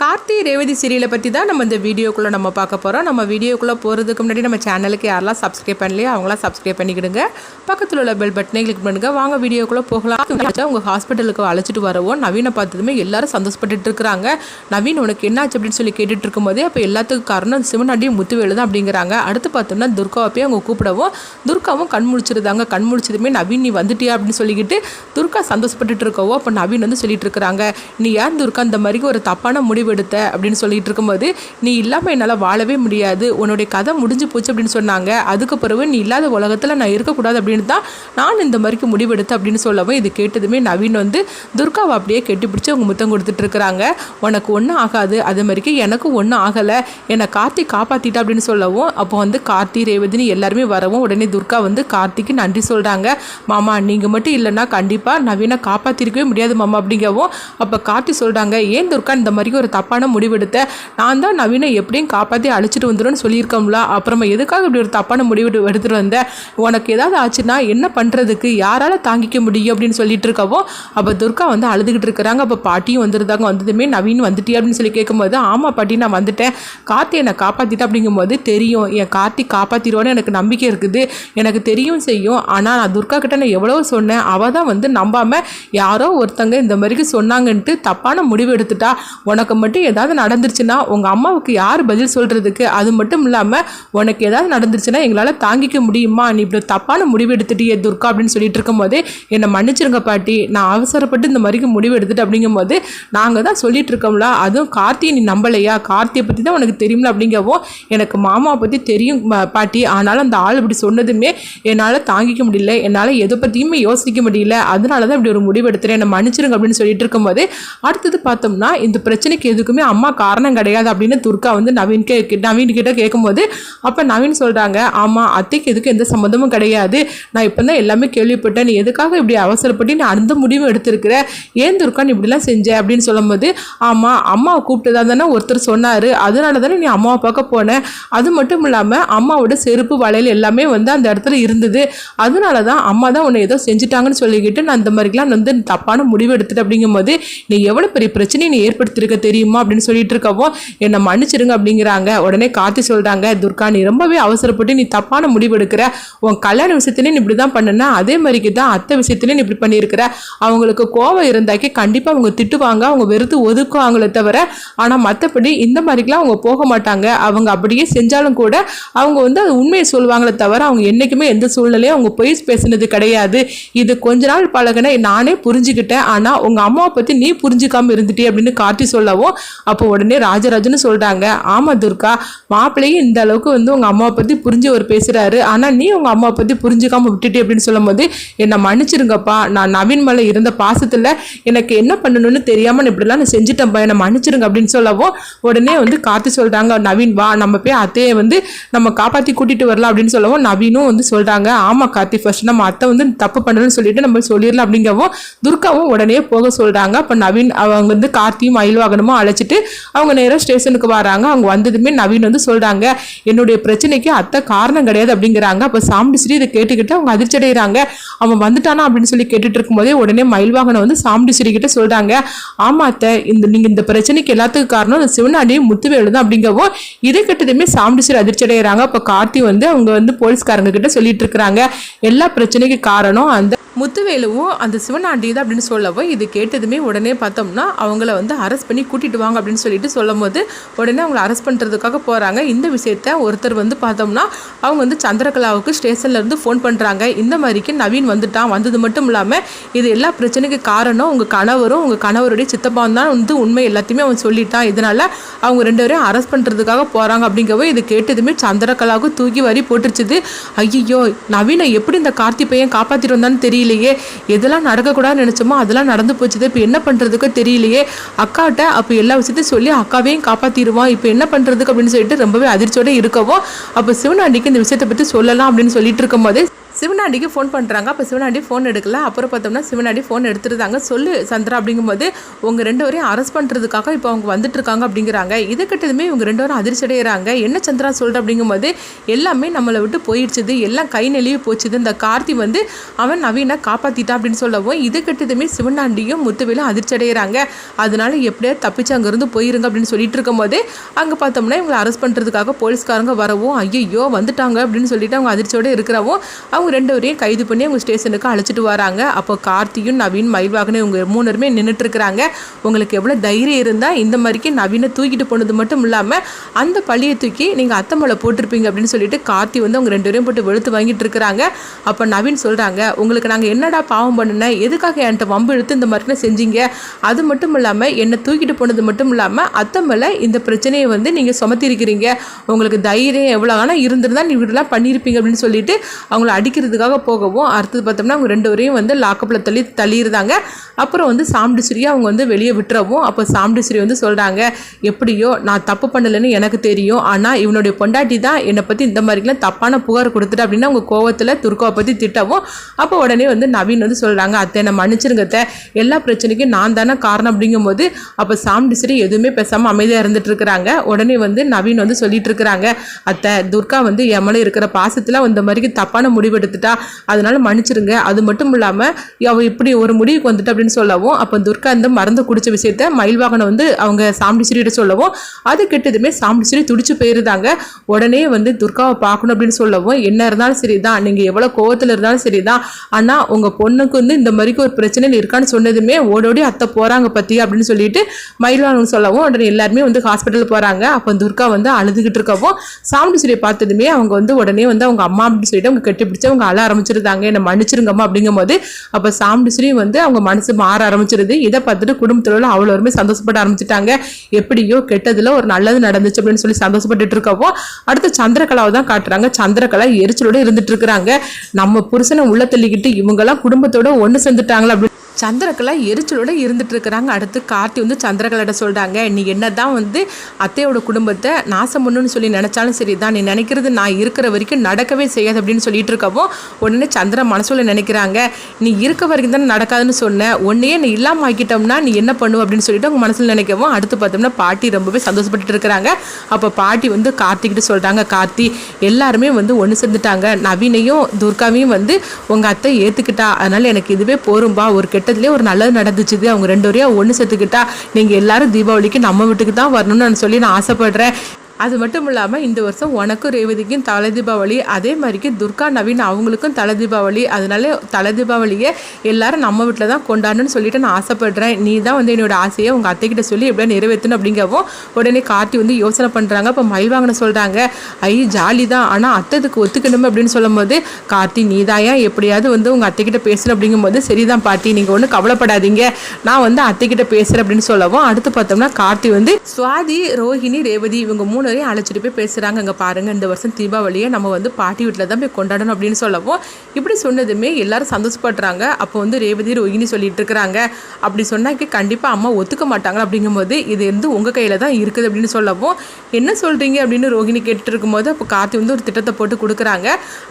கார்த்தி ரேவதி சீரியலை பற்றி தான் நம்ம இந்த வீடியோக்குள்ளே நம்ம பார்க்க போகிறோம் நம்ம வீடியோக்குள்ளே போகிறதுக்கு முன்னாடி நம்ம சேனலுக்கு யாரெல்லாம் சப்ஸ்கிரைப் பண்ணலையோ அவங்களாம் சப்ஸ்கிரைப் பண்ணிக்கிடுங்க. பக்கத்தில் உள்ள பெல் பட்டனை கிளிக் பண்ணுங்கள் வாங்க வீடியோக்குள்ளே போகலாம். உங்கள் ஹாஸ்பிட்டலுக்கு அழைச்சிட்டு வரவும். நவீனை பார்த்ததுமே எல்லாரும் சந்தோஷப்பட்டுட்டு இருக்கிறாங்க. நவீன் உனக்கு என்னாச்சு அப்படின்னு சொல்லி கேட்டுட்டு இருக்கும்போதே அப்போ எல்லாத்துக்கும் காரணம் சிவனாண்டியும் முத்துவேலு தான் அப்படிங்கிறாங்க. அடுத்து பார்த்தோம்னா துர்காவை போய் அவங்க கூப்பிடவும் துர்காவும் கண் முடிச்சிருந்தாங்க கண் முழிச்சதுமே நவீன் நீ வந்துட்டியா அப்படின்னு சொல்லிக்கிட்டு துர்கா சந்தோஷப்பட்டுட்டு இருக்கவோ அப்போ நவீன் வந்து சொல்லிட்டு இருக்கிறாங்க. நீ ஏன் துர்கா இந்த மாதிரி ஒரு தப்பான முடிவு எடுத்த அப்படின்னு சொல்லிட்டு இருக்கும்போது நீ இல்லாமல் என்னால் வாழவே முடியாது. உன்னுடைய கதை முடிஞ்சு போச்சு அப்படின்னு சொன்னாங்க. அதுக்கு பிறகு நீ இல்லாத உலகத்தில் நான் இருக்கக்கூடாது அப்படின்னு தான் நான் இந்த மாதிரிக்கு முடிவெடுத்தேன் அப்படின்னு சொல்லவும் இது கேட்டதுமே நவீன் வந்து துர்காவை அப்படியே கெட்டிப்பிடிச்சு அவங்க முத்தம் கொடுத்துட்டு இருக்கிறாங்க. உனக்கு ஒன்றும் ஆகாது. அதே மாதிரிக்கு எனக்கு ஒன்றும் ஆகலை. என்னை கார்த்தி காப்பாற்றிட்டா அப்படின்னு சொல்லவும் அப்போ வந்து கார்த்தி ரேவதினி எல்லாருமே வரவும் உடனே துர்கா வந்து கார்த்திக்கு நன்றி சொல்கிறாங்க மாமா நீங்கள் மட்டும் இல்லைன்னா கண்டிப்பாக நவீனை காப்பாற்றிருக்கவே முடியாது மாமா அப்படிங்கவும் அப்போ கார்த்தி சொல்கிறாங்க ஏன் துர்கா இந்த மாதிரி ஒரு தப்பான முடிவெடுத்த நான் தான் நவீனை எப்படியும் காப்பாற்றி அழைச்சிட்டு வந்துடும்னு சொல்லியிருக்கோம்ல. அப்புறமா எதுக்காக இப்படி ஒரு தப்பான முடிவு எடுத்துகிட்டு வந்த? உனக்கு ஏதாவது ஆச்சுன்னா என்ன பண்ணுறதுக்கு யாரால் தாங்கிக்க முடியும் அப்படின்னு சொல்லிட்டு இருக்கவும் அப்போ துர்கா வந்து அழுதுகிட்டு இருக்கிறாங்க. அப்போ பாட்டியும் வந்துருந்தாங்க. வந்ததுமே நவீன் வந்துட்டியா? அப்படின்னு சொல்லி கேட்கும்போது ஆமாம் பாட்டி நான் வந்துட்டேன். கார்த்தி என்னை காப்பாற்றிட்டு அப்படிங்கும்போது தெரியும். என் கார்த்தி காப்பாற்றிடுவான்னு எனக்கு நம்பிக்கை இருக்குது. எனக்கு தெரியும் செய்யும். ஆனால் நான் துர்கா கிட்ட நான் எவ்வளோ சொன்னேன். அவள் தான் வந்து நம்பாமல் யாரோ ஒருத்தங்க இந்த மாதிரிக்கு சொன்னாங்கன்ட்டு தப்பான முடிவு எடுத்துட்டா. உனக்கு மட்டும் ஏதாவது நடந்துருச்சுன்னா உங்கள் அம்மாவுக்கு யார் பதில் சொல்கிறதுக்கு அது மட்டும் இல்லாமல் உனக்கு ஏதாவது நடந்துருச்சுன்னா எங்களால் தாங்கிக்க முடியுமா? நீ இப்படி தப்பான முடிவு எடுத்துட்டியே துர்கா அப்படின்னு சொல்லிட்டு இருக்கும்போது என்னை மன்னிச்சிருங்க பாட்டி. நான் அவசரப்பட்டு இந்த மாதிரிக்கு முடிவு எடுத்துட்டு அப்படிங்கும்போது நாங்கள் தான் சொல்லிட்டு இருக்கோம்ல அதுவும் கார்த்தியை நீ நம்பலையா? கார்த்தியை பற்றி தான் உனக்கு தெரியும்ல அப்படிங்கவும் எனக்கு மாமாவை பற்றி தெரியும் பாட்டி. ஆனாலும் அந்த ஆள் இப்படி சொன்னதுமே என்னால் தாங்கிக்க முடியல. என்னால் எதை பற்றியுமே யோசிக்க முடியல. அதனால தான் இப்படி ஒரு முடிவு எடுத்துகிறேன் என்னை மன்னிச்சிருங்க அப்படின்னு சொல்லிட்டு இருக்கும்போது அடுத்தது பார்த்தோம்னா இந்த பிரச்சனைக்கு எதுக்குமே அம்மா காரணம் கிடையாது அப்படின்னு துர்கா வந்து நவீன் கே நவீன் கிட்ட கேட்கும்போது அப்போ நவீன் சொல்கிறாங்க ஆமாம் அத்தைக்கு எதுக்கு எந்த சம்மந்தமும் கிடையாது. நான் இப்போ தான் எல்லாமே கேள்விப்பட்டேன். நீ எதுக்காக இப்படி அவசரப்பட்டு நீ அந்த முடிவு எடுத்திருக்கிற? ஏன் துர்கா நீ இப்படிலாம் செஞ்ச? அப்படின்னு சொல்லும்போது ஆமாம் அம்மாவை கூப்பிட்டதா தானே ஒருத்தர் சொன்னார். அதனால தானே நீ அம்மாவை பார்க்க போனேன் அது மட்டும் இல்லாமல் அம்மாவோட செருப்பு வளையல் எல்லாமே வந்து அந்த இடத்துல இருந்தது. அதனால தான் அம்மா தான் உன்னை ஏதோ செஞ்சுட்டாங்கன்னு சொல்லிக்கிட்டு நான் இந்த மாதிரிலாம் வந்து தப்பான முடிவு எடுத்துட்டு அப்படிங்கும்போது நீ எவ்வளோ பெரிய பிரச்சனையை நீ ஏற்படுத்தியிருக்க தெரியும்? அப்படின்னு சொல்லிட்டு இருக்கவோ என்னை மன்னிச்சிருங்க அப்படிங்கிறாங்க. உடனே கார்த்தி சொல்கிறாங்க துர்கா நீ ரொம்பவே அவசரப்பட்டு நீ தப்பான முடிவு எடுக்கிற. உன் கல்யாண விஷயத்துலேயும் நீ இப்படி தான் பண்ணுன. அதே மாதிரிக்கு தான் அத்தை விஷயத்துலேயும் நீ இப்படி பண்ணியிருக்கிற. அவங்களுக்கு கோவம் இருந்தாக்கி கண்டிப்பாக அவங்க திட்டுவாங்க. அவங்க வெறுத்து ஒதுக்குவாங்களே தவிர ஆனால் மற்றபடி இந்த மாதிரிக்கெலாம் அவங்க போக மாட்டாங்க. அவங்க அப்படியே செஞ்சாலும் கூட அவங்க வந்து அது உண்மையை சொல்லுவாங்களே தவிர அவங்க என்றைக்குமே எந்த சூழ்நிலையும் அவங்க பொய் பேசுனது கிடையாது. இது கொஞ்ச நாள் பழகின நானே புரிஞ்சுக்கிட்டேன். ஆனால் உங்கள் அம்மாவை பற்றி நீ புரிஞ்சுக்காமல் இருந்துட்டே அப்படின்னு காட்டி சொல்லவும் அப்போ உடனே ராஜராஜன்னு சொல்கிறாங்க ஆமாம் துர்கா மாப்பிள்ளையும் இந்த அளவுக்கு வந்து உங்கள் அம்மாவை பற்றி புரிஞ்சு அவர் பேசுகிறாரு ஆனால் நீ உங்கள் அம்மாவை பற்றி புரிஞ்சுக்காமல் விட்டுட்டு அப்படின்னு சொல்லும்போது என்னை மன்னிச்சிருங்கப்பா நான் நவீன் மேலே இருந்த பாசத்தில் எனக்கு என்ன பண்ணணும்னு தெரியாமல் நான் இப்படிலாம் நான் செஞ்சுட்டேன்ப்பா என்னை மன்னிச்சிருங்க அப்படின்னு சொல்லவும் உடனே வந்து காத்து சொல்கிறாங்க நவீன் வா நம்ம போய் அத்தையை வந்து நம்ம காப்பாற்றி கூட்டிகிட்டு வரலாம் அப்படின்னு சொல்லவும் நவீனும் வந்து சொல்கிறாங்க ஆமாம் கார்த்தி ஃபர்ஸ்ட் நம்ம அத்தை வந்து தப்பு பண்ணணும்னு சொல்லிட்டு நம்ம சொல்லிடலாம் அப்படிங்கவும் துர்காவும் உடனே போக சொல்கிறாங்க அப்போ நவீன் அவங்க வந்து கார்த்தியும் மயில்வாகனமும் அழைச்சிட்டு அவங்க நேராக ஸ்டேஷனுக்கு வராங்க. அவங்க வந்ததுமே நவீன் வந்து சொல்கிறாங்க என்னுடைய பிரச்சனைக்கு அத்தை காரணம் கிடையாது அப்படிங்கிறாங்க. அப்போ சாமுண்டி ஸ்ரீ இதை கேட்டுக்கிட்டு அவங்க அதிர்ச்சி அடைகிறாங்க அவன் வந்துட்டானா அப்படின்னு சொல்லி கேட்டுட்டு இருக்கும்போதே உடனே மயில்வாகனை வந்து சாமுண்டி கிட்ட சொல்கிறாங்க ஆமா அத்தை இந்த நீங்கள் இந்த பிரச்சனைக்கு எல்லாத்துக்கும் காரணம் அந்த சிவனாடியும் முத்துவேலு தான் அப்படிங்கவும் இதை கேட்டதுமே சாமுண்டி அதிர்ச்சி அடைகிறாங்க அப்போ கார்த்தி வந்து அவங்க வந்து போலீஸ்காரங்க கிட்ட சொல்லிட்டு இருக்கிறாங்க எல்லா பிரச்சனைக்கு காரணம் அந்த முத்துவேலுவும் அந்த சிவனாண்டி தான் அப்படின்னு சொல்லவும் இது கேட்டதுமே உடனே பார்த்தோம்னா அவங்கள வந்து அரெஸ்ட் பண்ணி கூட்டிட்டு வாங்க அப்படின்னு சொல்லிட்டு சொல்லும் போது உடனே அவங்கள அரெஸ்ட் பண்ணுறதுக்காக போகிறாங்க இந்த விஷயத்த ஒருத்தர் வந்து பார்த்தோம்னா அவங்க வந்து சந்திரகலாவுக்கு ஸ்டேஷன்லேருந்து ஃபோன் பண்ணுறாங்க இந்த மாதிரிக்கு நவீன் வந்துட்டான். வந்தது மட்டும் இல்லாமல் இது எல்லா பிரச்சனைக்கு காரணம் உங்கள் கணவரும் உங்கள் கணவருடைய சித்தப்பாவும் தான் வந்து உண்மை எல்லாத்தையுமே அவன் சொல்லிட்டான். இதனால் அவங்க ரெண்டு பேரையும் அரெஸ்ட் பண்ணுறதுக்காக போகிறாங்க அப்படிங்கவே இது கேட்டதுமே சந்திரகலாவுக்கு தூக்கி வரி போட்டுருச்சுது. ஐயோ நவீனை எப்படி இந்த கார்த்தி பையன் காப்பாற்றிட்டு வந்தான்னு தெரியலையே எதெல்லாம் நடக்கக்கூடாதுன்னு நினச்சோமோ அதெல்லாம் நடந்து போச்சுது. இப்போ என்ன பண்ணுறதுக்கு தெரியலையே. அக்காட்ட அப்போ எல்லா விஷயத்தையும் சொல்லி அக்காவையும் காப்பாற்றிடுவான் இப்போ என்ன பண்ணுறதுக்கு அப்படின்னு சொல்லிட்டு ரொம்பவே அதிர்ச்சியோட இருக்கவும் அப்போ சிவனாண்டிக்கு இந்த விஷயத்தை பற்றி சொல்லலாம் அப்படின்னு சொல்லிட்டு இருக்கும்போது சிவனாண்டிக்கு ஃபோன் பண்ணுறாங்க அப்போ சிவனாண்டி ஃபோன் எடுக்கல. அப்புறம் பார்த்தோம்னா சிவனாண்டி ஃபோன் எடுத்துருந்தாங்க. சொல்லு சந்திரா அப்படிங்கும்போது உங்கள் ரெண்டு வரையும் அரெஸ்ட் பண்ணுறதுக்காக இப்போ அவங்க வந்துட்டு இருக்காங்க அப்படிங்கிறாங்க. இது கிட்டதுமே இவங்க ரெண்டு பேரும் அதிர்ச்சி அடைகிறாங்க என்ன சந்திரா சொல்கிற அப்படிங்கும்போது எல்லாமே நம்மளை விட்டு போயிடுச்சுது. எல்லாம் கை நெளிவு போச்சுது. இந்த கார்த்தி வந்து அவன் நவீனை காப்பாற்றிட்டா அப்படின்னு சொல்லவும் இது கிட்டதுமே சிவனாண்டியும் முத்துவேலும் அதிர்ச்சி அடைகிறாங்க அதனால எப்படியா தப்பிச்சு அங்கேருந்து போயிருங்க அப்படின்னு சொல்லிட்டு இருக்கும்போது அங்கே பார்த்தோம்னா இவங்களை அரெஸ்ட் பண்ணுறதுக்காக போலீஸ்காரங்க வரவும் ஐயோ வந்துட்டாங்க அப்படின்னு சொல்லிட்டு அவங்க அதிர்ச்சியோடு இருக்கிறவும் அவங்க ரெண்டு பேரையும் கைது பண்ணி அவங்க ஸ்டேஷனுக்கு அழைச்சிட்டு வராங்க. அப்போ கார்த்தியும் நவீன் மயில்வாகனும் இவங்க மூணுருமே நின்றுட்டுருக்குறாங்க உங்களுக்கு எவ்வளோ தைரியம் இருந்தால் இந்த மாதிரிக்கு நவீனை தூக்கிட்டு போனது மட்டும் இல்லாமல் அந்த பழியை தூக்கி நீங்கள் அத்தை மலை போட்டிருப்பீங்க அப்படின்னு சொல்லிட்டு கார்த்தி வந்து அவங்க ரெண்டு பேரும் போட்டு வெளுத்து வாங்கிட்டு இருக்கிறாங்க. அப்போ நவீன் சொல்கிறாங்க உங்களுக்கு நாங்கள் என்னடா பாவம் பண்ணுனேன் எதுக்காக என்கிட்ட வம்பு இழுத்து இந்த மாதிரிலாம் செஞ்சீங்க? அது மட்டும் இல்லாமல் என்னை தூக்கிட்டு போனது மட்டும் இல்லாமல் அத்தை மலை இந்த பிரச்சனையை வந்து நீங்கள் சுமத்திருக்கிறீங்க. உங்களுக்கு தைரியம் எவ்வளோ ஆனால் இருந்திருந்தால் நீ இப்படிலாம் பண்ணியிருப்பீங்க அப்படின்னு சொல்லிட்டு அவங்கள அடிக்கிறதுக்காக போகவும் அடுத்தது பார்த்தோம்னா அவங்க ரெண்டு பேரையும் வந்து லாக்கப்பில் தள்ளி தள்ளியிருந்தாங்க. அப்புறம் வந்து சாம்பிடுஸ்ரீ அவங்க வந்து வெளியே விட்டுறவும் அப்போ சாம்பிடுஸ்ரீ வந்து சொல்கிறாங்க எப்படியோ நான் தப்பு பண்ணலைன்னு எனக்கு தெரியும். ஆனால் இவனுடைய பொண்டாட்டி தான் என்னை பற்றி இந்த மாதிரிலாம் தப்பான புகார் கொடுத்துட்டு அப்படின்னா அவங்க கோவத்தில் துர்காவை பற்றி திட்டவும் அப்போ உடனே வந்து நவீன் வந்து சொல்கிறாங்க அத்தை என்னை மன்னிச்சிருங்க அத்தை. எல்லா பிரச்சனைக்கும் நான் தானே காரணம் அப்படிங்கும்போது அப்போ சாம்பிடுஸ்ரீ எதுவுமே பேசாமல் அமைதியாக இருந்துட்டு இருக்கிறாங்க. உடனே வந்து நவீன் வந்து சொல்லிட்டு இருக்கிறாங்க அத்தை துர்கா வந்து என் மேலே இருக்கிற பாசத்தில் அந்த மாதிரி தப்பான முடிவு எடுத்துட்டா அதனால மன்னிச்சிருங்க. அது மட்டும் இல்லாமல் அவள் இப்படி ஒரு முடிவுக்கு வந்துட்டு அப்படின்னு சொல்லவும் அப்போ துர்கா இந்த மருந்து குடிச்ச விஷயத்த மயில்வாகனை வந்து அவங்க சாம்பிடிச்சிரிட்ட சொல்லவும் அது கெட்டதுமே சாம்பிடிச்சிரி துடிச்சு போயிருந்தாங்க. உடனே வந்து துர்காவை பார்க்கணும் அப்படின்னு சொல்லவும் என்ன இருந்தாலும் சரிதான். நீங்கள் எவ்வளோ கோவத்தில் இருந்தாலும் சரிதான். ஆனால் உங்கள் பொண்ணுக்கு வந்து இந்த மாதிரிக்கு ஒரு பிரச்சனை இருக்கான்னு சொன்னதுமே ஓடோடி அத்தை போகிறாங்க பற்றி அப்படின்னு சொல்லிட்டு மயில்வாகனம் சொல்லவும் உடனே எல்லாருமே வந்து ஹாஸ்பிட்டல் போகிறாங்க அப்போ துர்கா வந்து அழுதுகிட்டு இருக்கவும் சாம்பிடிச்சிரியை பார்த்ததுமே அவங்க வந்து உடனே வந்து அவங்க அம்மா அப்படின்னு சொல்லிட்டு அவங்க கட்டிப்பிடிச்சு அவங்க அழ ஆரம்பிச்சிருந்தாங்க. என்னை மன்னிச்சிருங்கம்மா அப்படிங்கும்போது அப்போ சாம்பிடிச்சிரி வந்து அவங்க மனசு மாற ஆரம்பிச்சிருது. இதை பார்த்துட்டு குடும்பத்தில் அவ்வளோருமே சந்தோஷப்பட ஆரம்பிச்சிட்டாங்க. எப்படியோ கெட்டதில் ஒரு நல்லது நடந்துச்சு அப்படின்னு சொல்லி சந்தோஷப்பட்டுட்டு இருக்கவோ அடுத்து சந்திரகலாவை தான் காட்டுறாங்க. சந்திரகலா எரிச்சலோட இருந்துட்டு இருக்கிறாங்க. நம்ம புருஷனை உள்ள தள்ளிக்கிட்டு இவங்கெல்லாம் குடும்பத்தோட ஒன்று சேர்ந்துட்டாங்களா அப்படின்னு சந்திரகலா எரிச்சலோட இருந்துட்டு இருக்கிறாங்க. அடுத்து கார்த்தி வந்து சந்திரகலாட்ட சொல்கிறாங்க நீ என்ன தான் வந்து அத்தையோட குடும்பத்தை நாசம் பண்ணுன்னு சொல்லி நினச்சாலும் சரி தான் நீ நினைக்கிறது நான் இருக்கிற வரைக்கும் நடக்கவே செய்யாது அப்படின்னு சொல்லிட்டு இருக்கவோ உடனே சந்திர மனசுல நினைக்கிறாங்க. நீ இருக்க வரைக்கும் தானே நடக்காதுன்னு சொன்ன. உன்னையே நீ இல்லாமல் ஆக்கிட்டோம்னா நீ என்ன பண்ணுவ அப்படின்னு சொல்லிட்டு அவங்க மனசில் நினைக்கவும் அடுத்து பார்த்தோம்னா பாட்டி ரொம்பவே சந்தோஷப்பட்டு இருக்கிறாங்க. அப்போ பாட்டி வந்து கார்த்திக்கிட்ட சொல்கிறாங்க கார்த்தி எல்லாருமே வந்து ஒன்று சேர்ந்துட்டாங்க. நவீனையும் துர்காவையும் வந்து உங்கள் அத்தை ஏற்றுக்கிட்டா அதனால் எனக்கு இதுவே போரும்பா ஒரு கெட்டதுலேயே ஒரு நல்லது நடந்துச்சுது. அவங்க ரெண்டு வரையும் ஒன்று சேர்த்துக்கிட்டா நீங்கள் எல்லாரும் தீபாவளிக்கு நம்ம வீட்டுக்கு தான் வரணும்னு நான் சொல்லி நான் ஆசைப்படுறேன். அது மட்டும் இல்லாமல் இந்த வருஷம் உனக்கும் ரேவதிக்கும் தலை தீபாவளி அதே மாதிரிக்கு துர்கா நவீன் அவங்களுக்கும் தலை தீபாவளி. அதனால தலை தீபாவளியை எல்லாரும் நம்ம வீட்டில் தான் கொண்டாடணும்னு சொல்லிட்டு நான் ஆசைப்படுறேன். நீ தான் வந்து என்னோட ஆசையை உங்கள் அத்தைக்கிட்ட சொல்லி எப்படியா நிறைவேற்றணும் அப்படிங்கவும் உடனே கார்த்தி வந்து யோசனை பண்ணுறாங்க இப்போ மயில் வாங்கின சொல்கிறாங்க ஐ ஜாலி தான் ஆனால் அத்தைக்கு ஒத்துக்கணும் அப்படின்னு சொல்லும்போது கார்த்தி நீ தாயா எப்படியாவது வந்து உங்கள் அத்தைக்கிட்ட பேசுகிற அப்படிங்கும்போது சரிதான் பாட்டி நீங்கள் ஒன்றும் கவலைப்படாதீங்க. நான் வந்து அத்தைக்கிட்ட பேசுகிறேன் அப்படின்னு சொல்லவும் அடுத்து பார்த்தோம்னா கார்த்தி வந்து சுவாதி ரோஹிணி ரேவதி இவங்க மூணு வரையும் அழைச்சிட்டு போய் பேசுகிறாங்க இங்கே பாருங்கள் இந்த வருஷம் தீபாவளியை நம்ம வந்து பாட்டி வீட்டில் தான் போய் கொண்டாடணும் அப்படின்னு சொல்லவும் இப்படி சொன்னதுமே எல்லாரும் சந்தோஷப்படுறாங்க. அப்போ வந்து ரேவதி ரோஹிணி சொல்லிட்டு இருக்கிறாங்க. அப்படி சொன்னாக்கி கண்டிப்பாக அம்மா ஒத்துக்க மாட்டாங்க அப்படிங்கும்போது இது வந்து உங்கள் கையில் தான் இருக்குது அப்படின்னு சொல்லவும் என்ன சொல்கிறீங்க அப்படின்னு ரோஹிணி கேட்டுட்டு இருக்கும்போது அப்போ கார்த்தி வந்து ஒரு திட்டத்தை போட்டு கொடுக்குறாங்க.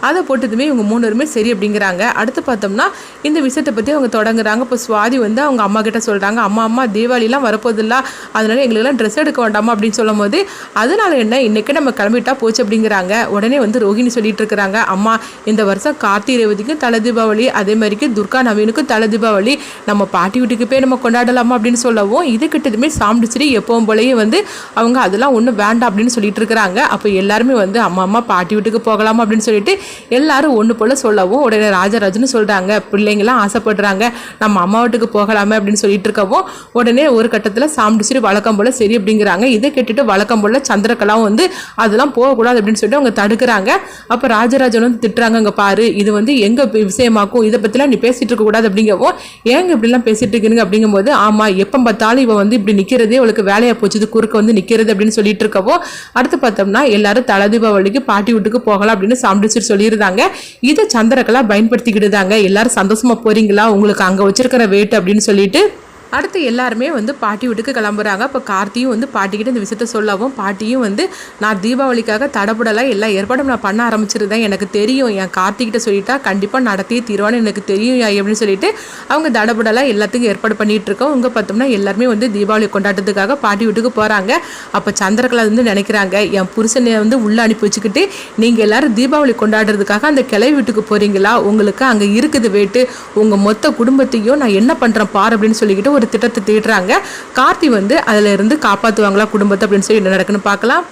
அதை போட்டதுமே இவங்க மூணு பேருமே சரி அப்படிங்கிறாங்க. அடுத்து பார்த்தோம்னா இந்த விஷயத்தை பற்றி அவங்க தொடங்குறாங்க. இப்போ சுவாதி வந்து அவங்க அம்மா கிட்ட சொல்கிறாங்க அம்மா அம்மா தீபாவளிலாம் வரப்போதில்ல அதனால எங்களுக்கெல்லாம் ட்ரெஸ் எடுக்க வேண்டாமா? அப்படின்னு சொல்லும்போது அதனால என்ன? இன்றைக்கே நம்ம கிளம்பிட்டா போச்சு அப்படிங்கிறாங்க. உடனே வந்து ரோஹிணி சொல்லிட்டு இருக்கிறாங்க. அம்மா இந்த வருஷம் கார்த்தி ரேவதிக்கும் தலை தீபாவளி அதே மாதிரிக்கு துர்கா நவீனுக்கும் தலை தீபாவளி. நம்ம பாட்டி வீட்டுக்கு போய் நம்ம கொண்டாடலாமா அப்படின்னு சொல்லவும் இது கிட்டதுமே சாம்பிடிச்சிரி எப்பவும் போலயே வந்து அவங்க அதெல்லாம் ஒன்றும் வேண்டாம் அப்படின்னு சொல்லிட்டு இருக்கிறாங்க. அப்போ எல்லாருமே வந்து அம்மா அம்மா பாட்டி வீட்டுக்கு போகலாமா? அப்படின்னு சொல்லிட்டு எல்லாரும் ஒன்று போல சொல்லவும் உடனே ராஜராஜன்னு சொல்கிறாங்க பிள்ளைங்களாம் ஆசைப்படுறாங்க. நம்ம அம்மா வீட்டுக்கு போகலாமே அப்படின்னு சொல்லிட்டு இருக்கவும் உடனே ஒரு கட்டத்தில் சாம்பிடிச்சிரி வழக்கம் போல சரி அப்படிங்கிறாங்க. இதை கேட்டுட்டு வழக்கம் போல சந்திரகலாம் வந்து அதெல்லாம் போகக்கூடாது அப்படின்னு சொல்லிட்டு அவங்க தடுக்கிறாங்க. அப்போ ராஜராஜன் வந்து திட்டுறாங்க அங்கே பாரு இது வந்து எங்க விஷயமாக்கும்? இதை பற்றிலாம் நீ பேசிகிட்டு இருக்கக்கூடாது அப்படிங்கவும் ஏங்க இப்படிலாம் பேசிட்டு இருக்கீங்க? அப்படிங்கும்போது ஆமாம் எப்போ பார்த்தாலும் இவன் வந்து இப்படி நிற்கிறதே அவளுக்கு வேலையாக போச்சுது குறுக்க வந்து நிற்கிறது அப்படின்னு சொல்லிட்டு இருக்கவோ அடுத்து பார்த்தோம்னா எல்லாரும் தலை தீபாவளிக்கு பாட்டி வீட்டுக்கு போகலாம் அப்படின்னு சாம்பிடிச்சிட்டு சொல்லியிருந்தாங்க. இதை சந்திரகலா பயன்படுத்திக்கிட்டுதாங்க எல்லாரும் சந்தோஷமாக போகிறீங்களா உங்களுக்கு அங்கே வச்சிருக்கிற வெயிட் அப்படின்னு சொல்லிட்டு அடுத்து எல்லாருமே வந்து பாட்டி வீட்டுக்கு கிளம்புறாங்க. இப்போ கார்த்தியும் வந்து பாட்டிக்கிட்ட இந்த விஷயத்த சொல்லவும் பாட்டியும் வந்து நான் தீபாவளிக்காக தடப்படலாம் எல்லா ஏற்பாடும் நான் பண்ண ஆரம்பிச்சிருந்தேன். எனக்கு தெரியும். என் கார்த்திகிட்ட சொல்லிட்டா கண்டிப்பாக நடத்தியே தீருவான்னு எனக்கு தெரியும் யா அப்படின்னு சொல்லிட்டு அவங்க தடப்படலாம் எல்லாத்துக்கும் ஏற்பாடு பண்ணிட்டு இருக்கோம். இங்கே பார்த்தோம்னா எல்லாருமே வந்து தீபாவளி கொண்டாட்டத்துக்காக பாட்டி வீட்டுக்கு போகிறாங்க அப்போ சந்திரகலா வந்து நினைக்கிறாங்க என் புருஷனை வந்து உள்ளே அனுப்பி வச்சுக்கிட்டு நீங்கள் எல்லாரும் தீபாவளி கொண்டாடுறதுக்காக அந்த கிளை வீட்டுக்கு போகிறீங்களா உங்களுக்கு அங்கே இருக்குது வேட்டு. உங்கள் மொத்த குடும்பத்தையும் நான் என்ன பண்ணுறேன் பார் அப்படின்னு சொல்லிக்கிட்டு ஒரு திட்டத்தை தேடுறாங்க. கார்த்தி வந்து அதில் இருந்து காப்பாற்றுவாங்களா குடும்பத்தை அப்படின்னு சொல்லி என்ன நடக்குன்னு பார்க்கலாம்.